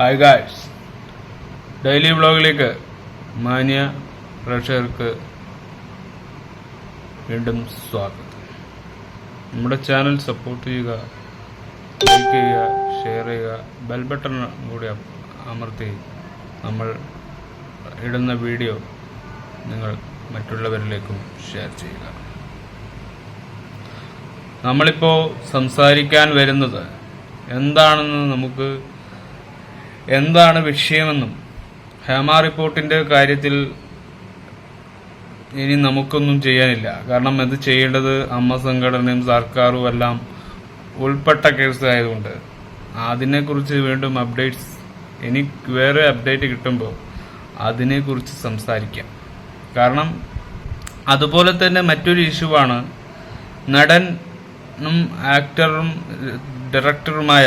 Hi guys. Daily വ്ളോഗിലേക്ക് മാന്യ പ്രേക്ഷകർക്ക് വീണ്ടും സ്വാഗതം. നമ്മുടെ ചാനൽ സപ്പോർട്ട് ചെയ്യുക ലൈക്ക് ചെയ്യുക ഷെയർ ചെയ്യുക ബെൽ ബട്ടൺ കൂടി അമ- അമർത്തി നമ്മൾ ഇടുന്ന വീഡിയോ നിങ്ങൾ മറ്റുള്ളവരിലേക്കും ഷെയർ ചെയ്യുക. നമ്മളിപ്പോൾ സംസാരിക്കാൻ വരുന്നത് എന്താണെന്ന് നമുക്ക് എന്താണ് വിഷയമെന്നും ഹേമ റിപ്പോർട്ടിന്റെ കാര്യത്തിൽ ഇനി നമുക്കൊന്നും ചെയ്യാനില്ല. കാരണം ഇത് ചെയ്യേണ്ടത് അമ്മ സംഘടനയും സർക്കാരും എല്ലാം ഉൾപ്പെട്ട കേസ് ആയതുകൊണ്ട്. അതിനെക്കുറിച്ച് വീണ്ടും അപ്ഡേറ്റ്സ് ഇനി വേറെ അപ്ഡേറ്റ് കിട്ടുമ്പോൾ അതിനെക്കുറിച്ച് സംസാരിക്കാം. കാരണം അതുപോലെ തന്നെ മറ്റൊരു ഇഷ്യൂവാണ് നടനും ആക്ടറും ഡയറക്ടറുമായ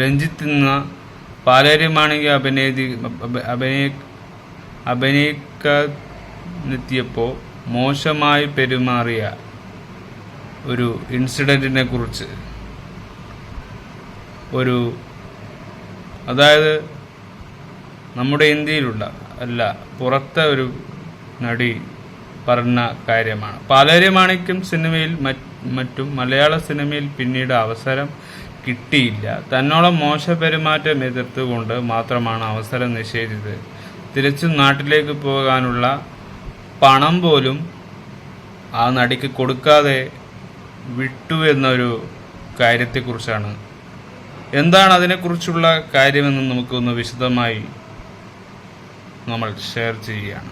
രഞ്ജിത്ത് എന്ന പാലേരി മാണിക അഭിനയി അഭിനയ അഭിനയിക്കാനെത്തിയപ്പോൾ മോശമായി പെരുമാറിയ ഒരു ഇൻസിഡന്റിനെ കുറിച്ച് ഒരു അതായത് നമ്മുടെ ഇന്ത്യയിലുള്ള അല്ല പുറത്തെ ഒരു നടി പറഞ്ഞ കാര്യമാണ്. പാലേരി മാണിക്യം സിനിമയിൽ മറ്റും മലയാള സിനിമയിൽ പിന്നീട് അവസരം കിട്ടിയില്ല. തന്നോളം മോശ പെരുമാറ്റം എതിർത്തുകൊണ്ട് മാത്രമാണ് അവസരം നിഷേധിച്ചത്. തിരിച്ചു നാട്ടിലേക്ക് പോകാനുള്ള പണം പോലും ആ നടിക്ക് കൊടുക്കാതെ വിട്ടു എന്നൊരു കാര്യത്തെക്കുറിച്ചാണ്. എന്താണ് അതിനെക്കുറിച്ചുള്ള കാര്യമെന്ന് നമുക്കൊന്ന് വിശദമായി നമ്മൾ ഷെയർ ചെയ്യുകയാണ്.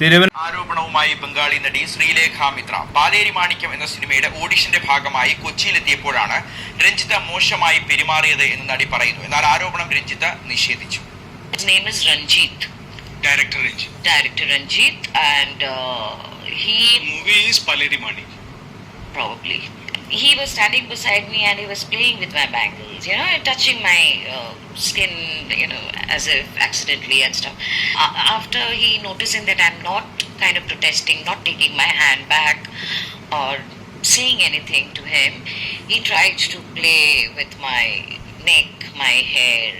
തിരുവന ആരോപണവുമായി ബംഗാളി നടി ശ്രീലേഖ മിത്ര പാലേരി മാണിക്യം എന്ന സിനിമയുടെ ഓഡിഷന്റെ ഭാഗമായി കൊച്ചിയിലെത്തിയപ്പോഴാണ് രഞ്ജിത മോശമായി പെരുമാറിയത് എന്ന് നടി പറയുന്നു. എന്നാൽ ആരോപണം രഞ്ജിത നിഷേധിച്ചു. Ranjith director Ranjith director Ranjith. And Paleri Manikyam He was standing beside me and he was playing with my bangles, you know, and touching my uh, skin, you know, as if accidentally and stuff. Uh, after he noticing that I'm not kind of protesting, not taking my hand back or saying anything to him, he tried to play with my neck, my hair,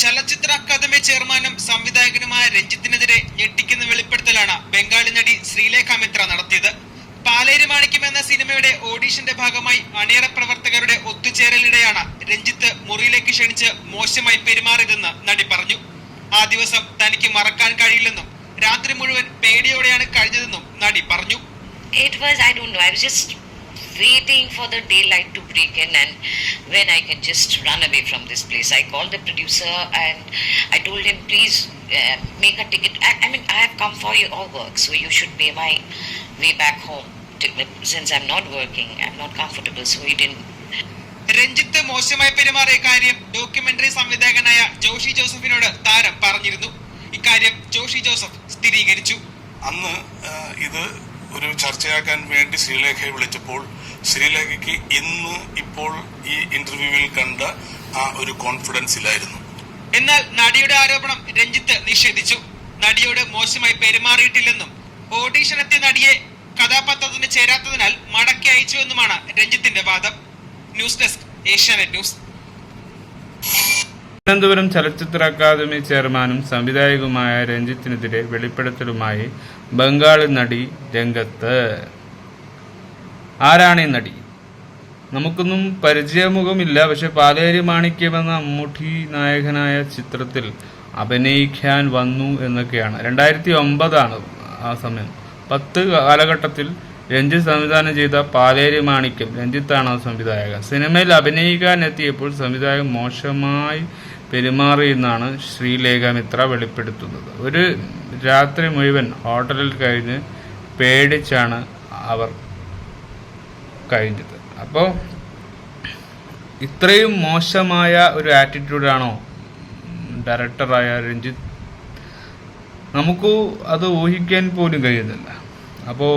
ചലച്ചിത്ര academy ചെയർമാനും സംവിധായകനുമായ രഞ്ജിത്തിനെതിരെ ഞെട്ടിക്കുന്ന വെളിപ്പെടുത്തലാണ് ബംഗാളി നടി ശ്രീലേഖ മിത്ര നടത്തിയത്. പാലേരി മാണിക്യം എന്ന സിനിമയുടെ ഓഡീഷന്റെ ഭാഗമായി അണിയറ പ്രവർത്തകരുടെ ഒത്തുചേരലിടെയാണ് രഞ്ജിത്ത് മുറിയിലേക്ക് ക്ഷണിച്ച് മോശമായി പെരുമാറിയതെന്ന് നടി പറഞ്ഞു. ആ ദിവസം തനിക്ക് മറക്കാൻ കഴിയില്ലെന്നും രാത്രി മുഴുവൻ പേടിയോടെയാണ് കഴിഞ്ഞതെന്നും നടി പറഞ്ഞു waiting for the daylight to break in and when I can just run away from this place. I called the producer and I told him, please uh, make a ticket. I, I mean, I have come for your work, so you should pay my way back home. To, since I'm not working, I'm not comfortable, so he didn't. Ranjith മോശമായി പെരുമാറിയ കാര്യം documentary സംവിധായകനായ ജോഷി ജോസഫിനോട് താരം പറഞ്ഞിരുന്നു ഇക്കാര്യം Joshi Joseph സ്ഥിരീകരിച്ചു. അന്ന് ഇത് ഒരു ചർച്ചയാക്കാൻ വേണ്ടി ശ്രീലേഖയെ വിളിച്ചപ്പോൾ ശ്രീലേഖയ്ക്ക് ഇന്ന് ഇപ്പോൾ ഈ ഇന്റർവ്യൂവിൽ കണ്ട ആ ഒരു കോൺഫിഡൻസ് ഇല്ലായിരുന്നു. എന്നാൽ നടിയുടെ ആരോപണം രഞ്ജിത്ത് നിഷേധിച്ചു. നടിയോട് മോശമായി പെരുമാറിയിട്ടില്ലെന്നും ഓഡീഷൻ എത്തിയ നടിയെ കഥാപാത്രത്തിന് ചേരാത്തതിനാൽ മടക്കി അയച്ചുവെന്നുമാണ് രഞ്ജിത്തിന്റെ വാദം. News desk Asianet news. Thiruvananthapuram ചലച്ചിത്ര അക്കാദമി ചെയർമാനും സംവിധായകുമായ രഞ്ജിത്തിനെതിരെ വെളിപ്പെടുത്തലുമായി ബംഗാളി നടി രംഗത്ത്. ആരാണ് ഈ നടി? നമുക്കൊന്നും പരിചയമുഖമില്ല. പക്ഷെ പാലേരി മാണിക്യം എന്ന മമ്മൂട്ടി നായകനായ ചിത്രത്തിൽ അഭിനയിക്കാൻ വന്നു എന്നൊക്കെയാണ്. രണ്ടായിരത്തി ഒമ്പതാണ് ആ സമയം. പത്ത് കാലഘട്ടത്തിൽ രഞ്ജിത്ത് സംവിധാനം ചെയ്ത പാലേരി മാണിക്യം. രഞ്ജിത്താണ് സംവിധായകൻ. സിനിമയിൽ അഭിനയിക്കാൻ എത്തിയപ്പോൾ സംവിധായകൻ മോശമായി പെരുമാറിയെന്നാണ് ശ്രീലേഖ മിത്ര വെളിപ്പെടുത്തുന്നത്. ഒരു രാത്രി മുഴുവൻ ഹോട്ടലിൽ കഴിഞ്ഞ് പേടിച്ചാണ് അവർ കഴിഞ്ഞത്. അപ്പോൾ ഇത്രയും മോശമായ ഒരു ആറ്റിറ്റ്യൂഡാണോ? ഡയറക്ടറായ രഞ്ജിത്ത് നമുക്ക് അത് ഊഹിക്കാൻ പോലും കഴിയുന്നില്ല. അപ്പോൾ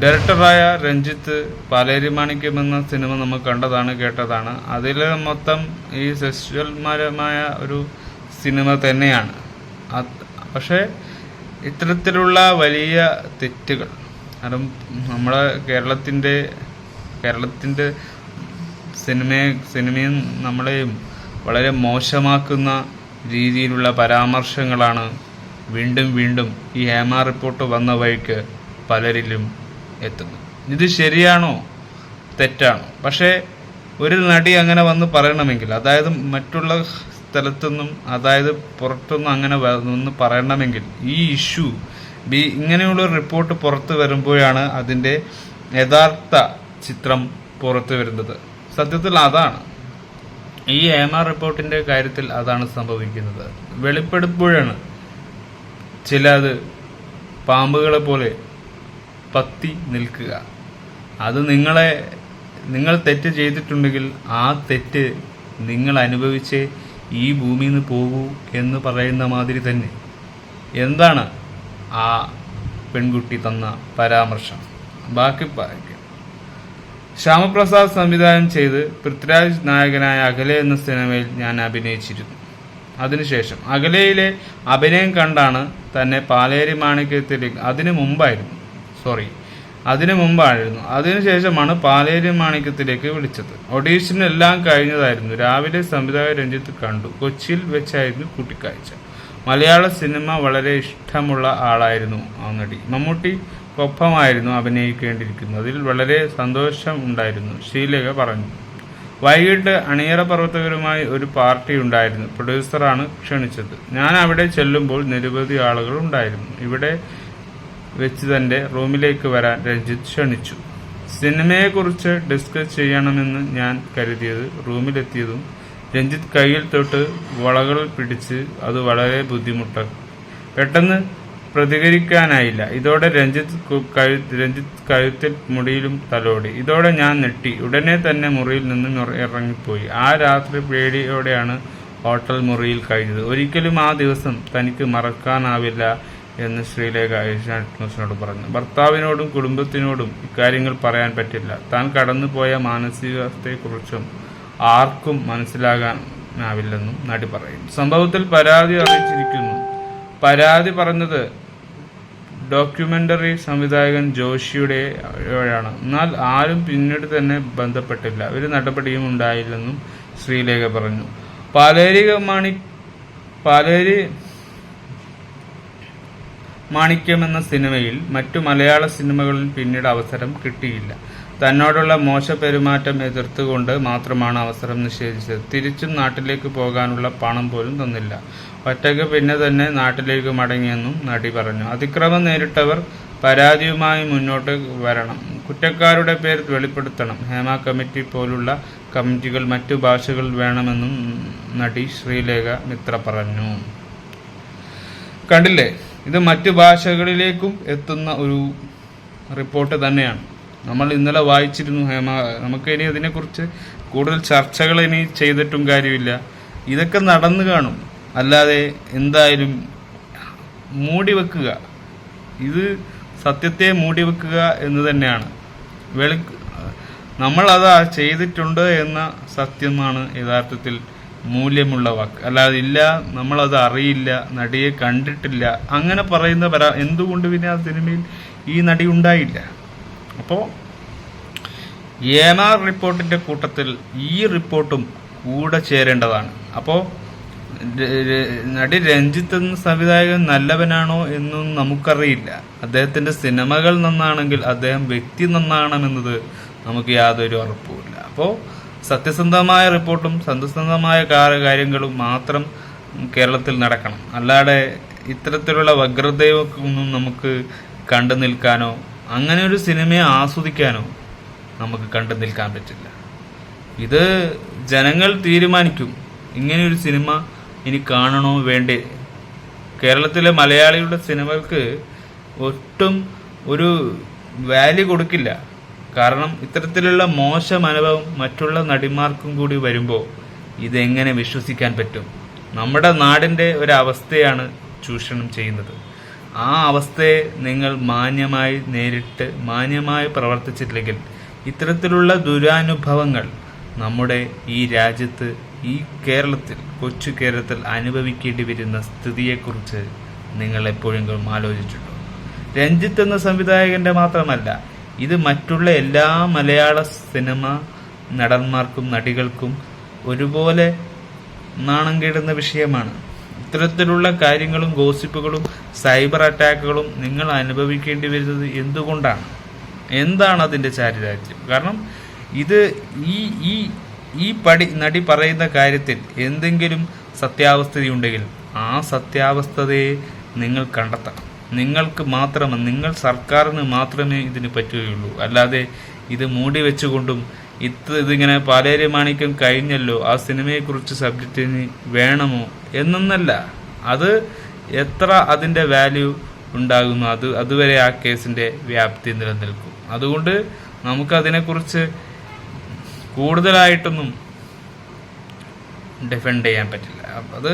ഡയറക്ടറായ രഞ്ജിത്ത് പാലേരി മാണിക്യം എന്ന സിനിമ നമ്മൾ കണ്ടതാണ് കേട്ടതാണ്. അതിൽ മൊത്തം ഈ സെക്ഷൽമാരമായ ഒരു സിനിമ തന്നെയാണ്. പക്ഷേ ഇത്തരത്തിലുള്ള വലിയ തെറ്റുകൾ കാരണം നമ്മുടെ കേരളത്തിന്റെ കേരളത്തിന്റെ സിനിമയെ സിനിമയും നമ്മളെയും വളരെ മോശമാക്കുന്ന രീതിയിലുള്ള പരാമർശങ്ങളാണ് വീണ്ടും വീണ്ടും ഈ ഹേമ റിപ്പോർട്ട് വന്ന വഴിക്ക് പലരിലും എത്തുന്നത് ഇത് ശരിയാണോ? തെറ്റാണോ? പക്ഷേ ഒരു നടി അങ്ങനെ വന്ന് പറയണമെങ്കിൽ അതായത് മറ്റുള്ള സ്ഥലത്തുനിന്നും അതായത് പുറത്തുനിന്നും അങ്ങനെ വന്ന് പറയണമെങ്കിൽ ഈ ഇഷ്യൂ ബി ഇങ്ങനെയുള്ള റിപ്പോർട്ട് പുറത്ത് വരുമ്പോഴാണ് അതിന്റെ യഥാർത്ഥ ചിത്രം പുറത്ത് വരുന്നത്. സത്യത്തിൽ അതാണ്. ഈ ഏമ റിപ്പോർട്ടിന്റെ കാര്യത്തിൽ അതാണ് സംഭവിക്കുന്നത്. വെളിപ്പെടുമ്പോഴാണ് ചിലത് പാമ്പുകളെ പോലെ പത്തി നിൽക്കുക. അത് നിങ്ങളെ നിങ്ങൾ തെറ്റ് ചെയ്തിട്ടുണ്ടെങ്കിൽ ആ തെറ്റ് നിങ്ങൾ അനുഭവിച്ച് ഈ ഭൂമിയിൽ നിന്ന് പോകൂ എന്ന് പറയുന്ന മാതിരി തന്നെ. എന്താണ് ആ പെൺകുട്ടി തന്ന പരാമർശം? ബാക്കി പറയാം. ശ്യാമപ്രസാദ് സംവിധാനം ചെയ്ത് പൃഥ്വിരാജ് നായകനായ അകലെ എന്ന സിനിമയിൽ ഞാൻ അഭിനയിച്ചിരുന്നു. അതിനുശേഷം അകലയിലെ അഭിനയം കണ്ടാണ് തന്നെ പാലേരി മാണിക്യത്തിലേക്ക് അതിനു മുമ്പായിരുന്നു സോറി അതിനു മുമ്പായിരുന്നു. അതിനുശേഷമാണ് പാലേരി മാണിക്യത്തിലേക്ക് വിളിച്ചത്. ഒഡീഷനെല്ലാം കഴിഞ്ഞതായിരുന്നു. രാവിലെ സംവിധായകൻ രഞ്ജിത്ത് കണ്ടു. കൊച്ചിയിൽ വെച്ചായിരുന്നു കൂട്ടിക്കാഴ്ച. മലയാള സിനിമ വളരെ ഇഷ്ടമുള്ള ആളായിരുന്നു ആ നടി. മമ്മൂട്ടിക്കൊപ്പമായിരുന്നു അഭിനയിക്കേണ്ടിയിരിക്കുന്നത്. അതിൽ വളരെ സന്തോഷം ഉണ്ടായിരുന്നു ശ്രീലേഖ പറഞ്ഞു. വൈകിട്ട് അണിയറ പ്രവർത്തകരുമായി ഒരു പാർട്ടി ഉണ്ടായിരുന്നു. പ്രൊഡ്യൂസറാണ് ക്ഷണിച്ചത്. ഞാൻ അവിടെ ചെല്ലുമ്പോൾ നിരവധി ആളുകൾ ഉണ്ടായിരുന്നു. ഇവിടെ വെച്ച് തന്റെ റൂമിലേക്ക് വരാൻ രഞ്ജിത്ത് ക്ഷണിച്ചു. സിനിമയെക്കുറിച്ച് ഡിസ്കസ് ചെയ്യണമെന്ന് ഞാൻ കരുതിയത് റൂമിലെത്തിയതും രഞ്ജിത്ത് കയ്യിൽ തൊട്ട് വളകൾ പിടിച്ച് അത് വളരെ ബുദ്ധിമുട്ട്. പെട്ടെന്ന് പ്രതികരിക്കാനായില്ല. ഇതോടെ രഞ്ജിത്ത് രഞ്ജിത്ത് കഴുത്തിൽ മുടിയിലും തലോടി. ഇതോടെ ഞാൻ നെട്ടി ഉടനെ തന്നെ മുറിയിൽ നിന്നും ഇറ- ഇറങ്ങിപ്പോയി. ആ രാത്രി പേടിയോടെയാണ് ഹോട്ടൽ മുറിയിൽ കഴിഞ്ഞത്. ഒരിക്കലും ആ ദിവസം തനിക്ക് മറക്കാനാവില്ല എന്ന് ശ്രീലേഖ ഏഷ്യാനെറ്റ് ന്യൂസിനോട് പറഞ്ഞു. ഭർത്താവിനോടും കുടുംബത്തിനോടും ഇക്കാര്യങ്ങൾ പറയാൻ പറ്റില്ല. താൻ കടന്നുപോയ മാനസികാവസ്ഥയെക്കുറിച്ചും ആർക്കും മനസ്സിലാകാനാവില്ലെന്നും നടി പറയും സംഭവത്തിൽ പരാതി അറിയിച്ചിരിക്കുന്നു. പരാതി പറഞ്ഞത് ഡോക്യുമെന്ററി സംവിധായകൻ ജോഷിയുടെ ാണ് എന്നാൽ ആരും പിന്നീട് തന്നെ ബന്ധപ്പെട്ടില്ല. ഒരു നടപടിയും ഉണ്ടായില്ലെന്നും ശ്രീലേഖ പറഞ്ഞു. പാലേരി മാണി പാലേരി മാണിക്യം എന്ന സിനിമയിൽ മറ്റു മലയാള സിനിമകളിൽ പിന്നീട് അവസരം കിട്ടിയില്ല. തന്നോടുള്ള മോശ പെരുമാറ്റം എതിർത്തുകൊണ്ട് മാത്രമാണ് അവസരം നിഷേധിച്ചത്. തിരിച്ചും നാട്ടിലേക്ക് പോകാനുള്ള പണം പോലും തന്നില്ല. ഒറ്റയ്ക്ക് പിന്നെ തന്നെ നാട്ടിലേക്ക് മടങ്ങിയെന്നും നടി പറഞ്ഞു. അതിക്രമം നേരിട്ടവർ പരാതിയുമായി മുന്നോട്ട് വരണം. കുറ്റക്കാരുടെ പേര് വെളിപ്പെടുത്തണം. ഹേമ കമ്മിറ്റി പോലുള്ള കമ്മിറ്റികൾ മറ്റു ഭാഷകൾ വേണമെന്നും നടി ശ്രീലേഖ മിത്ര പറഞ്ഞു. കണ്ടില്ലേ? ഇത് മറ്റ് ഭാഷകളിലേക്കും എത്തുന്ന ഒരു റിപ്പോർട്ട് തന്നെയാണ്. നമ്മൾ ഇന്നലെ വായിച്ചിരുന്നു ഹേമ. നമുക്ക് ഇനി ഇതിനെക്കുറിച്ച് കൂടുതൽ ചർച്ചകൾ ഇനി ചെയ്തിട്ടും കാര്യമില്ല. ഇതൊക്കെ നടന്നു കാണും. അല്ലാതെ എന്തായാലും മൂടി വെക്കുക. ഇത് സത്യത്തെ മൂടി വെക്കുക എന്ന് തന്നെയാണ്. വെളി നമ്മളത് ചെയ്തിട്ടുണ്ട് എന്ന സത്യമാണ് യഥാർത്ഥത്തിൽ മൂല്യമുള്ള വാക്ക്. അല്ലാതെ ഇല്ല നമ്മളത് അറിയില്ല നടിയെ കണ്ടിട്ടില്ല അങ്ങനെ പറയുന്ന പരാ എന്തുകൊണ്ട് പിന്നെ ആ സിനിമയിൽ ഈ നടി ഉണ്ടായില്ല? അപ്പോൾ എൻ ആർ റിപ്പോർട്ടിന്റെ കൂട്ടത്തിൽ ഈ റിപ്പോർട്ടും കൂടെ ചേരേണ്ടതാണ്. അപ്പോൾ നടി രഞ്ജിത്ത് എന്ന സംവിധായകൻ നല്ലവനാണോ എന്നും നമുക്കറിയില്ല. അദ്ദേഹത്തിന്റെ സിനിമകൾ നന്നാണെങ്കിൽ അദ്ദേഹം വ്യക്തി നന്നാകണമെന്നത് നമുക്ക് യാതൊരു ഉറപ്പുമില്ല. അപ്പോൾ സത്യസന്ധമായ റിപ്പോർട്ടും സത്യസന്ധമായ കാര്യങ്ങളും മാത്രം കേരളത്തിൽ നടക്കണം. അല്ലാതെ ഇത്തരത്തിലുള്ള വക്രതയൊന്നും നമുക്ക് കണ്ടു നിൽക്കാനോ അങ്ങനെ ഒരു സിനിമയെ ആസ്വദിക്കാനോ നമുക്ക് കണ്ടു നിൽക്കാൻ പറ്റില്ല. ഇത് ജനങ്ങൾ തീരുമാനിക്കും. ഇങ്ങനെയൊരു സിനിമ ഇനി കാണണോ വേണ്ടേ? കേരളത്തിലെ മലയാളികളുടെ സിനിമകൾക്ക് ഒട്ടും ഒരു വാല്യൂ കൊടുക്കില്ല. കാരണം ഇത്തരത്തിലുള്ള മോശം അനുഭവം മറ്റുള്ള നടിമാർക്കും കൂടി വരുമ്പോൾ ഇതെങ്ങനെ വിശ്വസിക്കാൻ പറ്റും? നമ്മുടെ നാടിന്റെ ഒരവസ്ഥയാണ് ചൂഷണം ചെയ്യുന്നത്. ആ അവസ്ഥയെ നിങ്ങൾ മാന്യമായി നേരിട്ട് മാന്യമായി പ്രവർത്തിച്ചിട്ടില്ലെങ്കിൽ ഇത്തരത്തിലുള്ള ദുരാനുഭവങ്ങൾ നമ്മുടെ ഈ രാജ്യത്ത് ഈ കേരളത്തിൽ കൊച്ചു കേരളത്തിൽ അനുഭവിക്കേണ്ടി വരുന്ന സ്ഥിതിയെക്കുറിച്ച് നിങ്ങൾ എപ്പോഴെങ്കിലും ആലോചിച്ചിട്ടുണ്ടോ? രഞ്ജിത്ത് എന്ന സംവിധായകന്റെ മാത്രമല്ല ഇത് മറ്റുള്ള എല്ലാ മലയാള സിനിമ നടന്മാർക്കും നടികൾക്കും ഒരുപോലെ നാണം കേടുന്ന വിഷയമാണ്. ഇത്തരത്തിലുള്ള കാര്യങ്ങളും ഗോസിപ്പുകളും സൈബർ അറ്റാക്കുകളും നിങ്ങൾ അനുഭവിക്കേണ്ടി വരുന്നത് എന്തുകൊണ്ടാണ്? എന്താണ് അതിന്റെ ചാരിതാർത്ഥ്യം കാരണം ഇത് ഈ ഈ ഈ പടി നടി പറയുന്ന കാര്യത്തിൽ എന്തെങ്കിലും സത്യാവസ്ഥതയുണ്ടെങ്കിൽ ആ സത്യാവസ്ഥതയെ നിങ്ങൾ കണ്ടെത്തണം. നിങ്ങൾക്ക് മാത്രമേ നിങ്ങൾ സർക്കാരിന് മാത്രമേ ഇതിന് പറ്റുകയുള്ളൂ. അല്ലാതെ ഇത് മൂടി വെച്ചുകൊണ്ടും ഇത് ഇതിങ്ങനെ പാലേരി മാണിക്യം കഴിഞ്ഞല്ലോ ആ സിനിമയെക്കുറിച്ച് സബ്ജക്റ്റിന് വേണമോ എന്നൊന്നല്ല. അത് എത്ര അതിന്റെ വാല്യൂ ഉണ്ടാകുന്നു അത് അതുവരെ ആ കേസിന്റെ വ്യാപ്തി നിലനിൽക്കും. അതുകൊണ്ട് നമുക്കതിനെക്കുറിച്ച് കൂടുതലായിട്ടൊന്നും ഡിഫെൻഡ് ചെയ്യാൻ പറ്റില്ല. അത്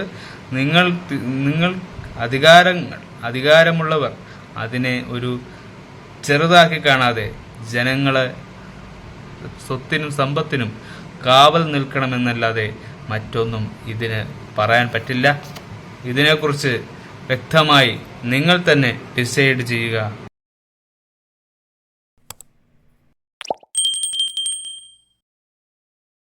നിങ്ങൾ നിങ്ങൾ അധികാരങ്ങൾ അധികാരമുള്ളവർ അതിനെ ഒരു ചെറുതാക്കി കാണാതെ ജനങ്ങളെ സ്വത്തിനും സമ്പത്തിനും കാവൽ നിൽക്കണമെന്നല്ലാതെ മറ്റൊന്നും ഇതിന് പറയാൻ പറ്റില്ല. ഇതിനെക്കുറിച്ച് വ്യക്തമായി നിങ്ങൾ തന്നെ ഡിസൈഡ് ചെയ്യുക.